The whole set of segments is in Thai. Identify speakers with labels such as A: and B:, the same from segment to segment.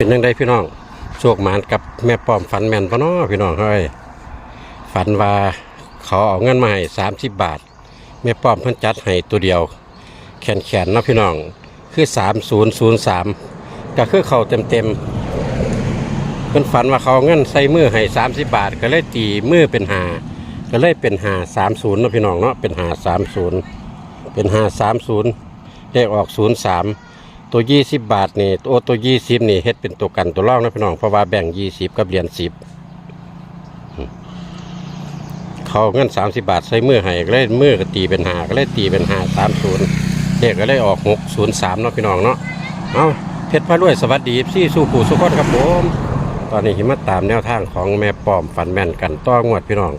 A: เป็นยังไงพี่น้องโชคหมานกับแม่ป้อมฝันแม่นปะเนาะพี่น้องเฮ้ยฝันว่าเขาเอาเงินมาให้สามสิบบาท แม่ป้อมเพิ่นจัดให้ตัวเดียว แขนแขนเนาะพี่น้องคือสามศูนย์ศูนย์สามก็คือเขาเต็มเต็มเพิ่นฝันว่าเขาเงินใส่มือให้สามสิบบาท ก็เลยตีมือเป็นหาก็เลยเป็นหาสามศูนย์เนาะพี่น้องเนาะเป็นหาสามศูนย์เป็นหาสามศูนย์เลขออกศูนย์สาม ตัวยี่สิบบาทนี่โอ้ตัวยี่สิบนี่เฮ็ดเป็นตัวกันตัวรองนะพี่น้องเพราะว่าแบ่งยี่สิบกับเหรียญสิบเขาเอาเงินสามสิบาทใส่มือให้ก็เลยมือก็ตีเป็นหาก็เลยตีเป็นหาสามศูนย์เลขก็เลยออกหกศูนย์สามเนาะพี่น้องเนาะเอาเพชรพระรวยสวัสดีซี่สู้ผู้สุขคนครับผมตอนนี้หิมาตามแนวทางของแม่ป้อมฝันแม่นกันต้องวดพี่น้อง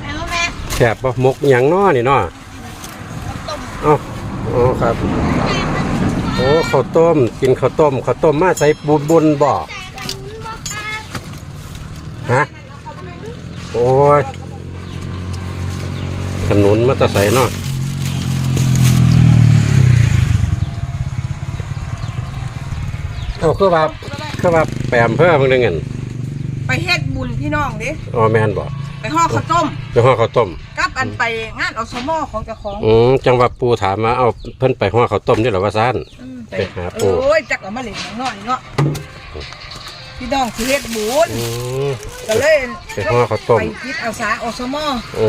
B: แล้วแม่
A: แถบบ่มกอหย่างน้อนี่เนาะ
B: ต้ม
A: เอ้าอ๋อครับ โอ้ข้าวต้ม กินข้าวต้มข้าวต้มมาใส่บุญบุญบ่ฮะ โอ้ยขนุนมาแตะใส่เนาะเอาคือว่าคือว่าแปมเพื่อมึงได้เงิน
C: ไปเฮ็ดบุญพี่น้องดิ
A: อ๋อแมนบ่
C: ไปห่อข้าวต้ม
A: ไปห่อข้าวต้ม
C: กับอันไปงานอสมอของเจ้าของ
A: อืมจังหวะปูถามมาเอาเพิ่นไปห่อข้าวต้มนี่เหรอว่าซ่าน
C: อืม
A: ไปหาปู่
C: โอ้ยจักเอามาเล่นน้อยเนาะพี่น้องสิเฮ็ดบุญ
A: อืม
C: ก็เลย
A: ไปห่อข้าวต้ม
C: ไปคิดเอาสาอสมอ
A: โอ้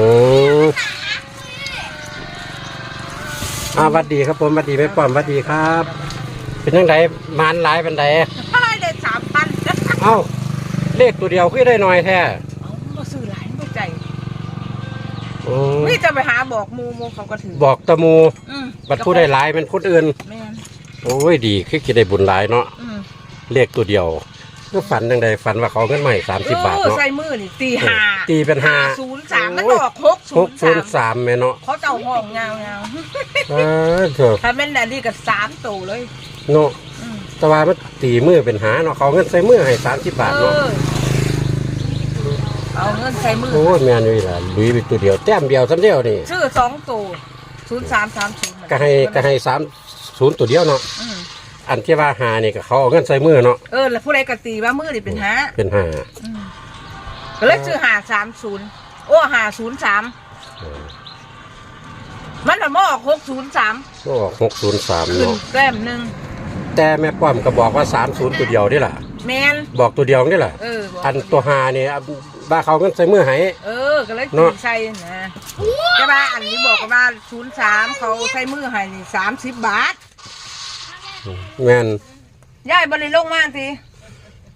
A: อาวัดดีครับผมวัดดีแม่ป้อมวัดดีครับ เป็นยังไงมานหลายเป็นได
C: ให้ได้สามพัน
A: เอ้า เลขตัวเดียวคือได้หน่อยแท้
C: เอาบ่ซื้อหลายบ่ใจ
A: โอ้
C: นี่จะไปหาบอกหมูหมูเขาก็ถือ
A: บอกตะมู
C: อืม
A: บัดผู้ได้หลายเป็นคนอื่น
C: แม่น
A: โอ้ยดีคือคิดได้บุญหลายเนาะ
C: อืม
A: เลขตัวเดียวก็ฝันยังไงฝันว่าเขาเอาเงินใหม่สามสิบบาท
C: เออ
A: เนาะ
C: ใส่มือนี่ตีห้า
A: ตีเป็นห้า
C: ศูนย์สามมัน
A: โอ้ย
C: ออกหกศู
A: ห
C: น
A: ก
C: ย์
A: ศู
C: สานม
A: ย์สามแม่เนาะ
C: เขาเจ้าห้องยาว
A: เออเถอะ
C: ๆถ้าแม่นอันนี้ก็สามตัวเลย
A: เนาะ
C: อืม
A: แต่ว่ามันตีมือเป็นหาเนาะเขาเอาเงินใส่มือให้สามสิบบาท
C: เอ
A: เนาะ
C: อ เอาเงินใส่มือ
A: โอ้ยแม่นอยู่ล่ะลุยไปตัวเดียวแต้มเดียวซ้ำเดียวนี่
C: ชื่อสองตัวศูนย์สามสามศูนย์
A: ก็ให้ก็ให้สามศูนย์ตัวเดียวเนาะ
C: อืม
A: อันที่ว่าหานี่ก็เขาเอาเงินใส่มือเนาะ
C: เออแล้วผู้ใดกตีว่ามือนี่เป็นห้า
A: เป็นหา
C: อืมก็เลยชื่อหาสามศูนย์โอ้หาศูนย์สามมันละมออกหกศูนย์สาม
A: ก็หกศูนย์สาม
C: ขึ้น
A: เนาะ
C: แก้มหนึ่ง
A: แต่แม่ป้อมก็บอกว่าสามศูนย์ตัวเดียวนี่แหละ
C: แมน
A: บอกตัวเดียวนี่แหละ
C: เออบอก
A: อันตัวหานี่ บ้าเขาเอาเงินใส่มือให้
C: เออก็เลย
A: เน
C: ตี
A: อะ
C: ใส่นะแต่ว่าอันนี้บอกว่าศูนย์สามเขาใส่มือให้นี่สามสิบบาท
A: แม่น
C: ยายบริลงมาที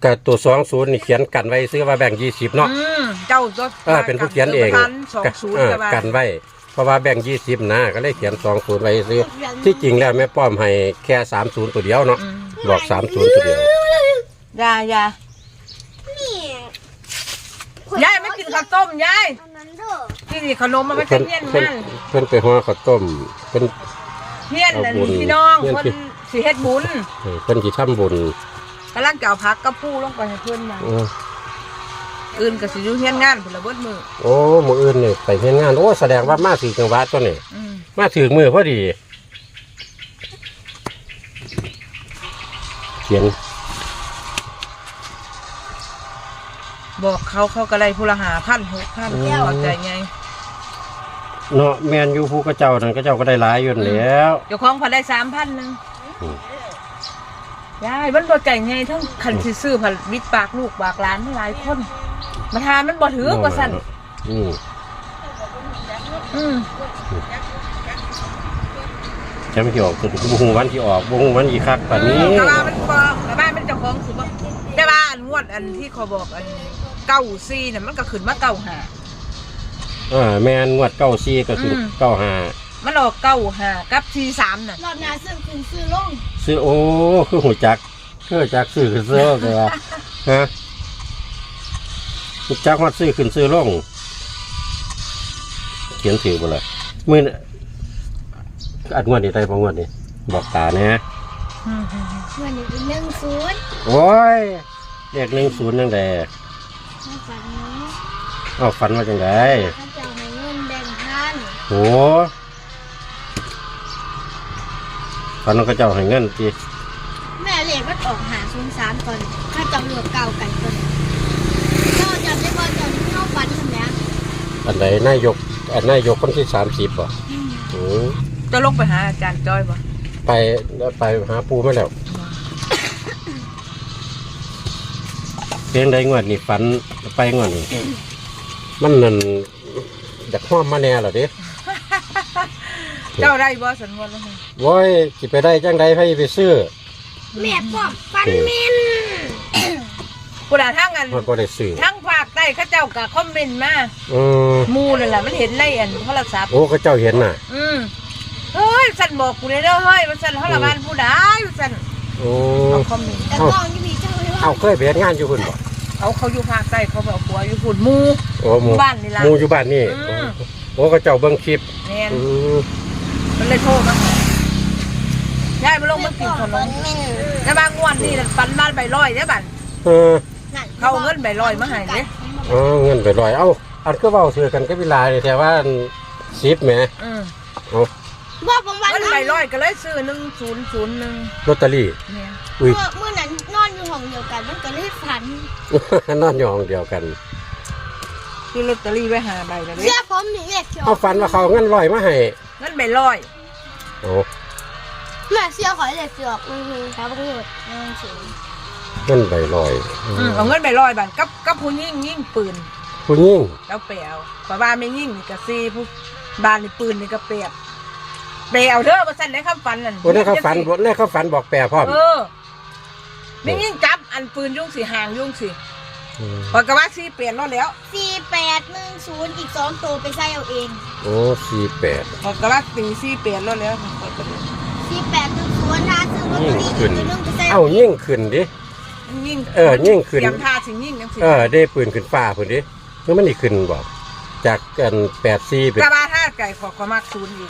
A: ก็ตัวสองศูนย์นี่เขียนกันไว้ซื้อว่าแบ่งยี่สิบเนาะ
C: อืมเจ้าตัว
A: เออเป็นผู้เขียนเอง
C: สองศูน
A: เอ
C: ย์
A: อ
C: จะว่า
A: กันไว้เพราะว่าแบ่งยี่สิบนะก็เลยเขียนสองศูนย์ไว้ซื้อที่จริงแล้วแม่ป้อมให้แค่สามศูนย์ตัวเดียวเนาะ
C: อืม
A: บอกสามศูนย์ตัวเดียว
C: ยายยายยายไม่กิน ข้าวต้มยาย
B: อันนั้นเด้อ
C: ที่นี่ขนมมันไม่
A: เพิ่
C: ใช่
A: น
C: เฮี้ยน
A: เพิ่น
C: นั่น
A: เพิ่นไปหัวข้าวต้มเพิ่น
C: เฮี้ยนนั่น
A: เอาบุญ
C: พี่น้อง
A: เฮี้ยน
C: เพิ่น
A: ที่
C: สิเฮ็ดบุญ
A: เออเพิ่นสิทำบุญ
C: กำลังจะเอาพักกับผู้ลงไปให้เพื่อนมา
A: อือ
C: อื่นก็สิอยู่เฮี้ยนงานผลละเบิดมือ
A: โอ้มื้ออื่นนี่ไปเฮ็ดงานโอ้แสดงว่ามาถึงจังหวัดตัวนี้
C: อืม
A: มาถึงมือพอดีเขียน
C: บอกเขาเขาก็ได้ผู้ละหาพันหกพันเข้าใจไง
A: เนาะแม่นอยู่ผู้กระเจ้านั่นกระเจ้าก็ได้หลายอยู่นั่นแหล้ว
C: เจ้าของพันได้สามพันหนึ่ง
A: อืม
C: ยายมันบ่ใจไงทั้งคันสิซื้อผันบิดปากลูกปากหลานไม่หลายคนมาทานมันบ่ถือว่าสั่น
A: อืม
C: อืม
A: จำที่ออกตัวบุหูวันที่ออกบุหูวันที่คักป่านนี้
C: แต่ว่ามันบ่แต่ว่ามันเจ้าของสิบ่แต่ว่าอัน งวดอันที่เขาบอกอันเก้าซีน่ะมันก็ขึ้นมาเก้าหา
A: อ่าแม่นงวดเก้าซีก็คืออ
C: ม
A: เก้าห้า
C: มันออกเก้าหากับซีสามน่ะ
B: รอบหน้าซื้อขึ้นซื้อลง
A: ซื้อโอ้คือหูจักคือจักซื้อคือซื้อเลยว่าฮะหูจักฮอดซื้อขึ้นซื้อลงเขียนถือบ่เลยมื้อนี้อัดงวดนี้ได้บ่งวดนี้บอกตาแหน่
C: อืม
B: เงินอีกหนึ่งศูนย์
A: โอ้ย เลขหนึ่งศูนย์ยังไง
B: มาฝันนี้
A: เอาฝันว่าจังไง
B: ถ้าจะเอาเงินแบ่งพัน
A: โหฝันว่าเขาเจ้าให้เงินจี
B: แม่เลขมันออกหาศูนย์สามก่อนข้าเจ้าเลือกเก่ากันก่อนเจ้าจำได้บ่เจ้าเข้าฟันทำแล้ว
A: อันใดนายกอันนายกคนที่สามสิบบ่อืม
C: จะลงไปหาอาจารย์จ้อยบ่
A: ไปไปหาปูมาแล้ว พียงใดงวดนี่ฝันไปงวดนี่มันนั่นอยากห้อมมาแน่เหรอเด้
C: เจ้าได้บ่สันวนแล้วไง
A: โว้ยสิไปได้จังใดให้ไปซื้อ
B: แม่ป้อมฟันเมน
C: กูด่าทั้งอัน
A: มันก็ได้ซื้อ
C: ทั้งภาคใต้เขาเจ้าก็คอมเมนต์มา
A: อืม
C: หมูนั่นแหละมันเห็นในอันโทรศัพท์
A: โอ้เขาเจ้าเห็นน่ะ
C: อืมเฮ้ยสันบอกกูเลยเด้อเฮ้ยว่าสันเขาละบ้านผู้ใดว่าสัน
A: โอ้
C: เอาคอมเมนต์
B: แต่กล้องที่มีเจ้าไว้ว่า
A: เอาเคยไปเฮ็ดงานอยู่คุณบ่
C: เอาเขาอยู่ภาคใต้เขาบอกผัวอยู่ฝุ่นหมู
A: โอ้หมู
C: บ้านนี่ล่ะ
A: หมูอยู่บ้านนี่
C: อืม
A: โอ้เขาเจ้าเบิ่งคลิป
C: แน่น
A: อืม
C: มันเลยโทรมายายมาลงมากินขนมแต่บางงวันนี่น่ะปันบ้านใบลอยเด้อบัน
A: เออ
C: เขาเอาเงินใบลอยมาให้เด้
A: อ๋อเงินไปลอยเอ้าอันก็เว้าซื้อกันก็เวลาเลยแต่ว่าสิบแหม
C: อืม
A: เอา
B: ว่าผมวัน
C: เงินใบลอยก็เลยซื้อหนึ่งศูนย์ศูนย์หนึ่ง
A: ลอตเตอรี่
C: เนี่ย
A: อุ้ย
B: เมื่อเมื่อนั้นนอนอยู่ห้องเดียวกัน มันก็เลยฝัน
A: นอนอยู่ห้องเดียวกัน
C: ซื้อลอตเตอรี่ไว้หาใบแล้วเด้
B: เสื้อผมหนึ่งเลขเขียว
A: เอาฝันว่าเขาเอาเงินลอยมาให้
C: เงินใบลอย
A: โอ้
B: แม่เสื้อขอยเลขเขียวอือหือครับพี่หมดหนึ่งศูนย์
A: เงินใบลอย
C: อืมเอาเงินใบลอยบันกับกับผู้ยิ่งยิ่งปืน
A: ผู้หญิง
C: แล้วเปลวเพราะว่าไม่ยิ่งนี่ก็ซีผู้บ้านนี่ปืนนี่ก็เปรียบ เปลวเด้อมาสั่นในคำฝันนั่น
A: วันนี้เขาฝันวันนี้เขาฝันบอกแปรพร้อม
C: เออไม่ยิ่งจับอันปืนยุ่งสิห่างยุ่งสิ
A: ม
C: พอกว่าซีเปลี่ยนแล้วแล้ว
B: สี่แปดหนึ่งศูนย์อีกสองตัวไปใส่เอาเอง
A: โอ้สี่แปด
C: พอกว่าตีซีเปลี่ยนแล้วแล้วข้อยก็เลย
B: สี่แปดหนึ่งศูนย์ถ้าซื้อลอตเตอรี่อีกตัวหนึงไปใส่
A: เอ้ายิ่งขึ้นดิ
C: ยิ่ง
A: เออยิ่งขึ้น
C: เตรียมท่าสิยิ่งจังสิ
A: เออได้ปืนขึ้นฟ้าพุ่นดิเมื่อมันนี่ขึ้นบอกจากกันแปดสี่เป็น
C: กระบาท่าไก่ขอขอมักศูนย์อยู่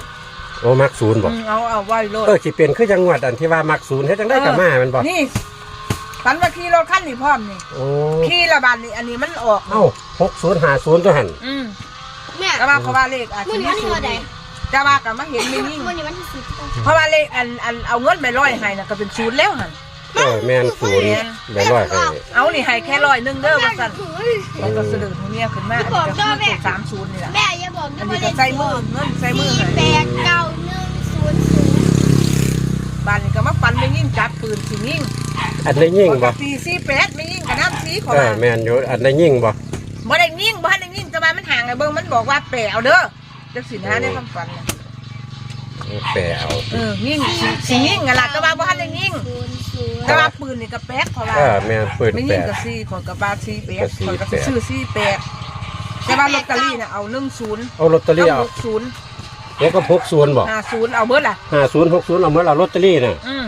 A: โอ้มักศูนย์บอก
C: อืมเอาเอาไว้โลด
A: เออสิเป็นคือจังหวัดอันที่ว่ามักศูนย์ให้จังได้กับมามันบอก
C: นี่ฝันว่าขี่รถคันนี่พร้อมนี่
A: โอ้
C: ขี่ระบาดนี่อันนี้มันออก
A: เอ้าหกศูนย์หาศูนย์ตัวหัน
C: อืม
B: แม่
C: กระบาเขาว่าเลขอาจ
B: มื่
C: จะ
B: อนี้วันที่
C: มีศู
B: เท่านใด
C: ย์กระบากับมาเห็นไม่ยิ่ง
B: มื่อนี้วันที่สิบ
C: เพราะว่าเลขอันอันเอาเงินไปร้อยให้น่ะก็เป็นศูนย์แล้วหัน
A: เออแม่นศูนย์แม่ร้อยให้
C: เอานี่ให้แค่ร้อยหนึงเด้อว่าสั่น
B: เฮ้ย
C: มันก็เสะดือตรงเนี้ยขึ้นมาอันนี้ก็คือสามศูนย์นี่แหละ
B: แม่อย่า บอก
C: อั
B: นะ
C: น
B: ว่า
C: นี้
B: เล
C: ก็
B: ข
C: ใส่มือเงินใส่มือ
B: สี่
C: ให้
B: แปดเก้าหนึ่งศูนย์ศูนย์
C: บ้านนี้ก็มาฟันไม่ยิ่งจับปืนสิยิ่ง
A: อันได้ยิ่งบ่
C: สี่สี่แปดไม่ยิ่งกับน้ำสีขอ
A: เออแม่นอยู่อันได้ยิ่งบ่
C: บ่ได้ยิ่งบ่ได้ยิ่งแต่ว่ามันห่างไอ้เบิ่งมันบอกว่าแปะเอาเด้อจังสินะในความฝันน่ะ
A: แปลเอา
C: เออยิ่งสิสิยิ่งอะล่ะแต่ว่าบ่ทันได้ยิ่ง
B: ศูนย์ศูนย์
C: แต่ว่าปืนนี่ก็แป๊กเพราะว่า
A: เออแม่นปืน
C: ไม่
A: แป
C: ยิ่ง
A: ด
C: กับสี่คนกับบาสี่แป
A: ก็
C: ด
A: สี่
C: คนกับ
A: แปด
C: ซื้อสี่แปดแต่ว่าลอตเตอรี่น่ะเอาหนึ่งศูนย์
A: เอาลอตเตอรี่เอา
C: หกศูนย์
A: แล้วก็หกศูนย์บ่
C: ห้าศูนย์เอาเบิดล่ะ
A: ห้าศูนย์หกศูนย์เอาเมื่อเราลอตเตอรี่น่ะ
C: อืม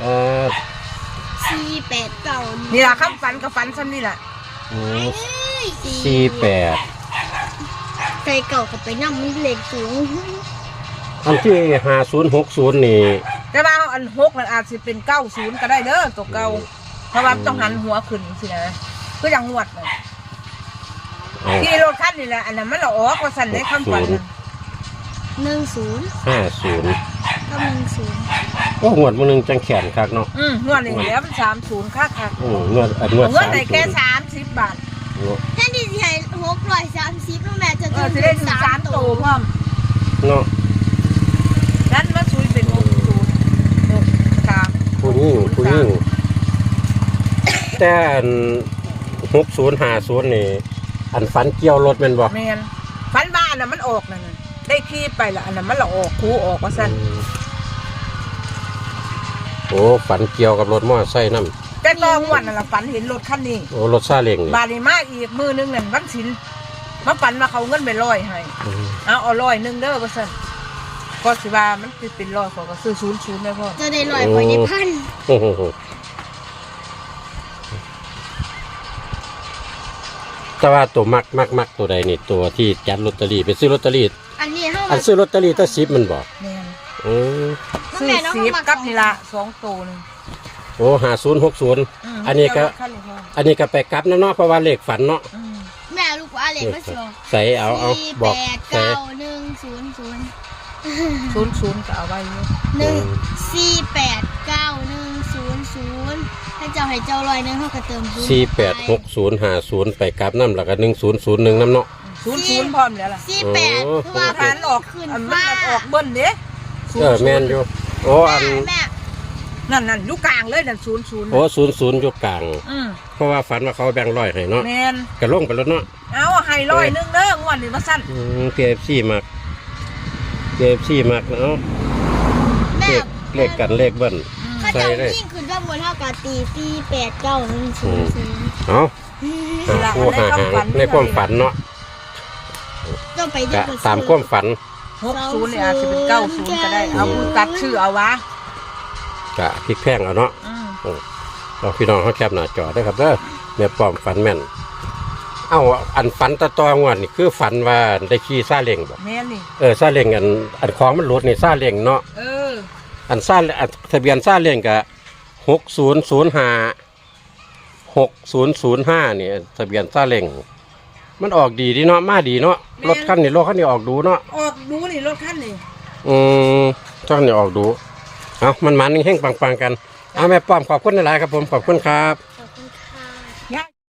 A: เออ
B: สี่แปดเก้า
C: นี่ล่ะคำฝันกับฝันซ้ำนี่ล่ะ
A: อืม
B: เอ้ย
A: สี่แปด
B: ใส่เก่ากับไปนั่งมันเลขสูง
A: อันที่ห้าศูนย์หกศูนย์นี่
C: แต่ว่าอันหกมันอาจจะเป็นเก้าศูนย์ก็ได้เด้อตัวเก่าเพราะว่าต้องหันหัวขึ้นสินะก็ยังงวดน่ะ
A: เอา
C: ที่รถคันนี่แหละอันนั้นมันละออกว่าสั่นในคำฝันน่ะ
B: หนึ่งศูนย์
A: ห้าศูนย์
B: กับหนึ่งศูนย์
A: โอ้งวดมื้อนึงจังแขนคักเนาะ
C: อืมงวดนี้แล้วมันสามศูนย์ค่าค่ะ
A: อืมงวดอันงวด
C: เงิน
A: สาม
C: ได้
A: ศู
C: แค่
A: นย์
C: สามสิบบาท
B: แค่ที่สิให้หกร้อยสามสิบแล้วแม่จะ
C: เออจะได้ถึงสามตัวพร้อม
A: เนาะ
C: นั้นมาชุยเป็นหกศูนย์หกสาม
A: ผู้หญิงผู้หญิงแต่อันหกศูนย์ห้าศูนย์นี่ อันฝันเกี่ยวรถแม่นบ่
C: แมนฝันบ้านน่ะมันออกนั่นน่ะได้ขี้ไปละอันนั้นมันละออกคูออกว่าสั่น
A: โอ้ฝันเกี่ยวกับรถมอเตอร์ไซค์นำ
C: แต่ตองวันนั่นละฝันเห็นรถคันนี้
A: โอ้รถซาเล้งนี่
C: บาดนี้มาอีกมือนึงนั่นวันศิลมาฝันมาเขาเงินไปร้อยให้
A: อืม
C: เอาเอาร้อยหนึงเด้อว่าสั่นก็สิว่ามันสิเป็นร้อยขอยก็ซื้อศูนย์ศูนย์ได้พ่อ
B: จะได้ลอยไปในพัน
A: โอ้โห แต่ว่าตัวมักมักมักตัวใดนี่ตัวที่จัดลอตเตอรี่ไปซื้อลอตเตอรี่
B: อันนี้เท่า
A: อันซื้อลอตเตอรี่ตั้งสิบมันบอก
C: แม่น
A: อืม
C: ซื้อสีบกับนี่ละสองตัวหนึง
A: โอ้หาศูนย์หกศูนย์
C: ม
A: อันนี้ก็
C: เดี๋ยวรถคันนี้พ่อ
A: อันนี้ก็ไปกลับนะเนาะเพราะว่าเลขฝันเนาะ
C: อืม
B: แม่ลูกว่าเลขมาสิ
A: ใส่เอาเอา
B: สี่
A: บอก
B: แปด
A: ใส่
B: เก้าหนึ่งศูนย์ศูนย์
C: ศูนย์ศูนย์ก็เอาไว้อยู่
B: หนึ่งสี่แปดเก้าหนึ่งศูนย์ศูนย์ให้เจ้าให้เจ้าลอยหนึงเขาก็เติมศูนย์
A: สี่แปดหกศูนย์ห้าศูนย์ไปกลับน้ำแล้วก็หนึ่งศูนย์ศูนย์หนึ่งน้ำเนาะ
C: ศูนย์ศูนย์พร้อมแล้วล่ะ
B: สี่แปด
A: โอ้
B: เพราะว่า
C: ทานออก
B: ขึ้น
C: อันมัน
B: ฟ้า
C: ออกเบิ้ลเด้
A: เออแม่นอยู่โอ้อัน
B: แม่
C: นั่นนั่นอยู่กลางเลยนั่นศูนย์ศูนย์
A: โอ้ศูนย์ศูนย์อยู่กลาง
C: อืม
A: เพราะว่าฝันว่าเขาแบ่งร้อยให้เนาะ
C: แมน
A: กระลงไปแล้วเนาะ
C: เอาให้ร้อยหนึงเด้องวดนี้มาสั้น
A: อืมเกฟซี่มาก เกฟซี่มากเนาะ
B: แม่
A: เลขเลขกันเลขเบิ้ล
B: เขา
A: ใส่
B: เจ้า
A: เลย
B: ยิ่งขึ้นข้างบนเท่ากับตีสี่แปดเก้าหนึ่งศูนย์ศูนย์
A: เอาหาคู่หาหางในความฝันเนาะ
B: ต้องไป
A: กะ
B: เดี๋ยว
A: ตามความฝัน
C: หกศูนย์เนี่ยอาจจะเป็นเก้าศูนย์ก็ได้ เอาผู้ตัดชื่อเอาวะ
A: กะพลิกแพงเอาเนาะ
C: อืม
A: เราพี่น้องเขาแคบหน้าจอได้อครับเด้อแม่ป้อมฝันแม่น เอ้าอันฝันตะตองวันนี่คือฝันว่าได้ขี่ซาเล้งบ่
C: แม่นนี่
A: เออซาเล้งอันอันของมันหลุดนี่ซาเล้งเนาะ
C: เออ
A: อันซาอันทะเบียนซาเล้งกะหกศูนย์ศูนย์ห้าหกศูนย์ศูนย์ห้านี่ทะเบียนซาเล้งมันออกดีดีเนาะมาดีเนาะรถคันนี้รถคันนี้ออกดูเนาะ
C: ออกดูนี่รถคันนี่
A: อืมช่องนี้ออกดู เอามันมันแห้งๆปังๆกันเอาแม่ป้อมขอบคุณหลายๆครับผมขอบคุณครับ